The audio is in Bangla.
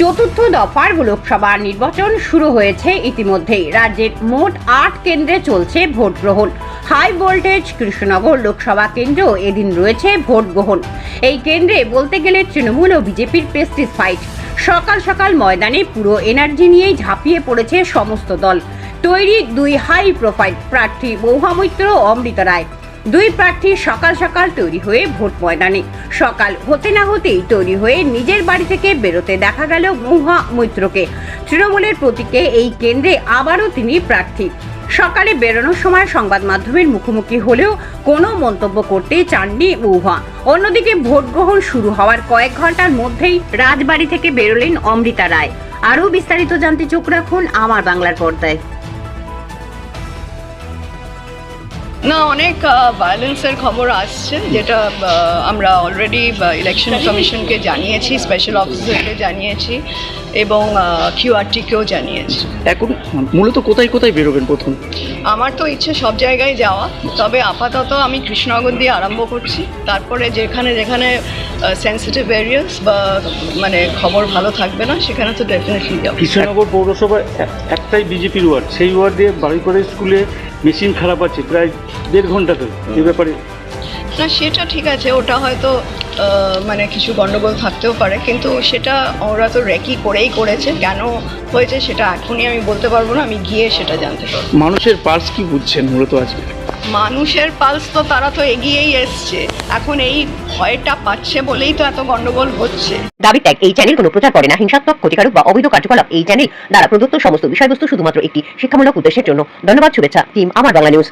চতুর্থ দফার লোকসভা নির্বাচন শুরু হয়েছে ইতিমধ্যেই। রাজ্যের মোট আট কেন্দ্রে চলছে ভোট গ্রহণ। হাই ভোল্টেজ কৃষ্ণনগর লোকসভা কেন্দ্র এদিন রয়েছে ভোট গ্রহণ। এই কেন্দ্রে বলতে গেলে তৃণমূল ও বিজেপির প্রেস্টিজ ফাইট। সকাল সকাল ময়দানে পুরো এনার্জি নিয়েই ঝাঁপিয়ে পড়েছে সমস্ত দল। তৈরি দুই হাই প্রোফাইল, প্রার্থী মৌহা মৈত্র ও অমৃতা রায়। দুই প্রার্থী সকাল সকাল তৈরি হয়ে ভোট ময়দানে। সকাল হতে না হতেই তৈরি হয়ে নিজের বাড়ি থেকে বেরোতে দেখা গেল মহুয়া মৈত্রকে। তৃণমূলের প্রতীকে এই কেন্দ্রে আবারও তিনি প্রার্থী। সকালে বেরোনোর সময় সংবাদ মাধ্যমের মুখোমুখি হলেও কোনো মন্তব্য করতে চাননি মহুয়া। অন্যদিকে ভোট গ্রহণ শুরু হওয়ার কয়েক ঘণ্টার মধ্যেই রাজবাড়ি থেকে বেরোলেন অমৃতা রায়। আরও বিস্তারিত জানতে চোখ রাখুন আমার বাংলার পর্দায়। না অনেক ভায়োলেন্সের খবর আসছে যেটা আমরা অলরেডি ইলেকশন কমিশনকে জানিয়েছি স্পেশাল অফিসারকে জানিয়েছি এবং কিউআরটিকেও জানিয়েছি। এখন মূলত কোথায় কোথায় বেরোবেন প্রথম? আমার তো ইচ্ছে সব জায়গায় যাওয়া তবে আপাতত আমি কৃষ্ণনগর দিয়ে আরম্ভ করছি। তারপরে যেখানে যেখানে সেন্সিটিভ এরিয়াস বা মানে খবর ভালো থাকবে না সেখানে তো ডেফিনেটলি যাব। কৃষ্ণনগর পৌরসভার একটাই বিজেপির ওয়ার্ড সেই ওয়ার্ড দিয়ে বাড়ি করে স্কুলে মেশিন খারাপ আছে প্রায় দেড় ঘণ্টা ধরে এই ব্যাপারে। না সেটা ঠিক আছে ওটা হয়তো মানে কিছু গন্ডগোল থাকতেও পারে কিন্তু সেটা ওরা তো রেকি করেই করেছে কেন হয়েছে সেটা এখনই আমি বলতে পারব না আমি গিয়ে সেটা জানতে পারব। মানুষের পার্স কি বুঝছেন মূলত আজকে? মানুষের পালস তো তারা তো এগিয়েই এসছে এখন এই ভয়টা পাচ্ছে বলেই তো এত গন্ডগোল হচ্ছে। দাবি ত্যাগ এই চ্যানেল কোনো প্রচার করে না হিংসাত্মক ক্ষতিকারক বা অবৈধ কার্যকলাপ এই চ্যানেল দ্বারা প্রদত্ত সমস্ত বিষয়বস্তু শুধুমাত্র একটি শিক্ষামূলক উদ্দেশ্যের জন্য। ধন্যবাদ শুভেচ্ছা টিম আমার বাংলা নিউজ